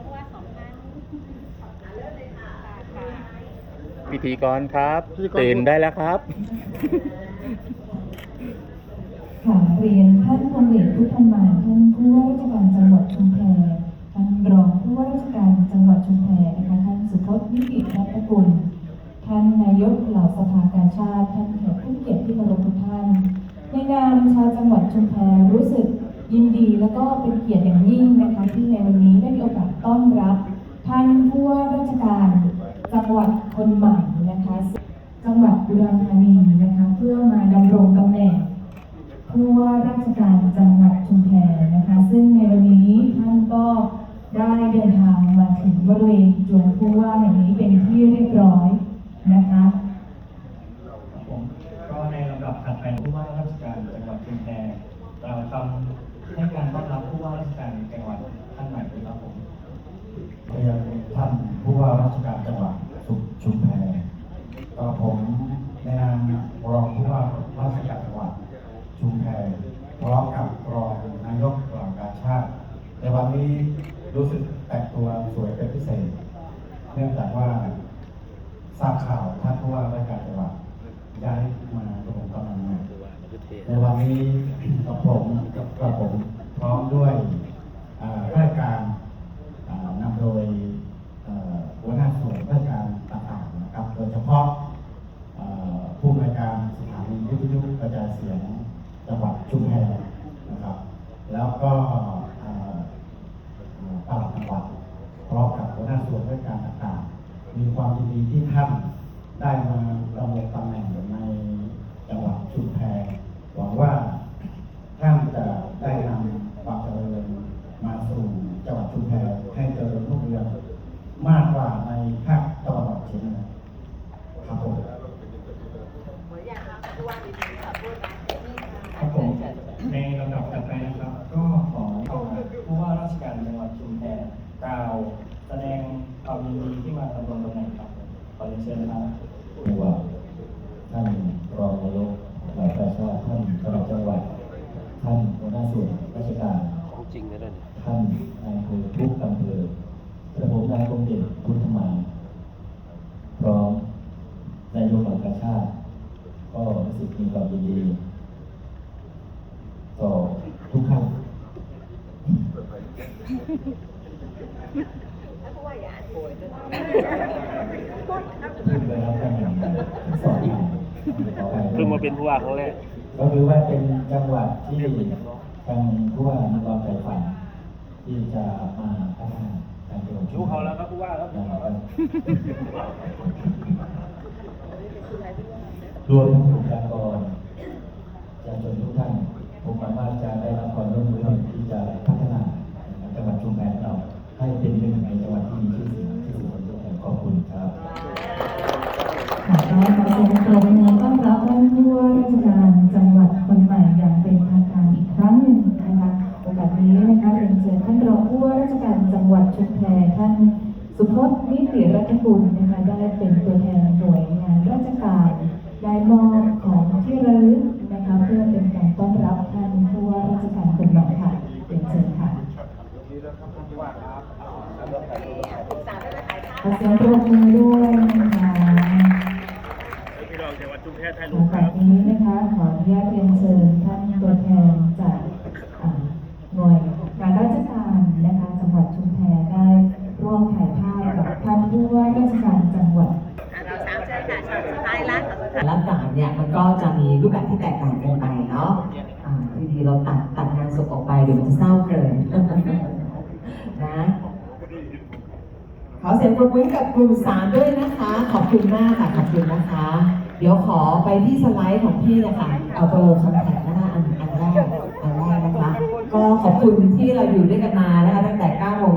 องผู้ว่าสองท่านค่ะค่ะพิธีกรครับพิธีกร ตื่นได้แล้วครับค่ะเรียนท่านพลเอกพุทธมาท่านผู้ว่าราชการจังหวัดชุมแพท่านรองผู้ว่าราชการจังหวัดชุมแพนะคะท่านสุพจน์นิติรัตนกุลท่านนายกเหล่าสภากาชาติท่านแขกผู้เกียรติที่เคารพทุกท่านในนามชาวจังหวัดชุมแพรู้สึก ยินดีและก็เป็นเกียรติอย่างยิ่งนะคะที่ในวันนี้ได้มีโอกาสต้อนรับ ท่านผู้ว่าราชการจังหวัดคนใหม่นะคะ จังหวัดอุดรธานีนะคะ เพื่อมาดำรงตำแหน่งผู้ว่าราชการจังหวัดชุมแพนะคะ ซึ่งในวันนี้ท่านก็ได้เดินทางมาถึงบริเวณจวนผู้ว่าแห่งนี้เป็นที่เรียบร้อยนะคะก็ในลำดับถัดไปผู้ว่าราชการจังหวัดชุมแพ คำให้การต้อนรับผู้ว่าราชการจังหวัดท่านใหม่ด้วยครับผมเรียนท่านผู้ว่าราชการจังหวัดสุชุมแพก็ผมในนามรองผู้ว่าราชการจังหวัดชุมแพพร้อมกับรองนายกเหล่ากาชาติ ในวันนี้รู้สึกแต่งตัวสวยเป็นพิเศษ เนื่องจากว่าทราบข่าวท่านผู้ว่าราชการจังหวัดย้ายมาดำรงตำแหน่งใหม่ ในวันนี้กับผมกับผมพร้อมด้วยอ่าราชการนำโดยหัวหน้าส่วนราชการต่างๆนะครับ โดยเฉพาะเอ่อผู้อำนวยการสถานีวิทยุกระจายเสียงจังหวัดชุมแพนะครับ แล้วก็เอ่อเอ่อปลัดจังหวัดพร้อมกับหัวหน้าส่วนราชการต่างๆ มีความยินดีที่ท่านได้มาดำรงตำแหน่งในจังหวัดชุมแพ หวังว่าท่านจะได้นำความเจริญมาสู่จังหวัดชุมแพให้เจริญรุ่งเรืองมากกว่าในภาคตะวันออกเฉียงเหนือครับผม ครับผมในลำดับถัดไปนะครับ ก็ขอผู้ว่าราชการจังหวัดชุมแพกล่าวแสดงความยินดีที่มาดำรงตำแหน่งครับขอ เรียนเชิญนะครับผู้ว่าท่านรองนายกหลายประชาติท่านกำลังจังหวัด ท่านหัวหน้าส่วนราชการจริงนะเนี่ยท่านนายอำเภอทุกอำเภอกระผมนายกรมเด็จพุทธมาพร้อมนายกเหล่ากาชาติก็รู้สึกมีความยินดีต่อทุกท่าน เพิ่งมาเป็นผู้ว่าครั้งแรกก็คือว่าเป็นจังหวัดที่ทางผู้ว่ามีความใฝ่ฝันที่จะมาพัฒนาการจังหวัดรู้เขาแล้วครับผู้ว่าครับนะครับรวมทั้งบุคลากรประชาชนทุกท่านผมหวังว่าจะได้รับความร่วมมือที่จะพัฒนาจังหวัดชุมแพของเรา ให้เป็นหนึ่งในจังหวัดที่มีชื่อเสียงที่สุดในโลกขอบคุณครับ ค่ะก็ ขอเสียงปรบมือต้อนรับท่านผู้ว่าราชการจังหวัดคนใหม่อย่างเป็นทางการอีกครั้งหนึ่งนะคะโอกาสนี้นะคะเรียนเชิญท่านรองผู้ว่าราชการจังหวัดชุมแพท่านสุพจน์นิติรัตนกุลนะคะได้เป็นตัวแทนหน่วยงานราชการได้มอบของที่ระลึกนะคะเพื่อเป็นการต้อนรับท่านผู้ว่าราชการคนใหม่ค่ะเรียนเชิญค่ะขอเสียงปรบมือด้วยนะคะ ชุมแพถ่ายหรูลัปงคจารักบ นี้นะคะขออนุญาตเรียนเชิญท่านตัวแทนจากอ่าหน่วยงานราชการนะคะจังหวัดชุมแพได้ร่วมถ่ายภาพกับท่านผู้ว่าราชการจังหวัดเราสามเชิญค่ะเชิญสุดท้ายละค่ะสุดท้ายแต่ละศาลเนี่ยมันก็จะมีรูปแบบที่แตกต่างกันไปเนาะอ่าทีดีเราตัดตัดงานศพออกไปเดี๋ยวมันจะเศร้าเกิน นะขอเสียงปรบมือให้กับกลุ่มสามด้วยนะคะ ขอบคุณมากค่ะ ขอบคุณนะคะ เดี๋ยวขอไปที่สไลด์ของพี่นะคะเอาเบอร์คอนแทคนะคะอันอันแรกอันแรกนะคะ ก็ขอบคุณที่เราอยู่ด้วยกันมานะคะตั้งแต่9โมง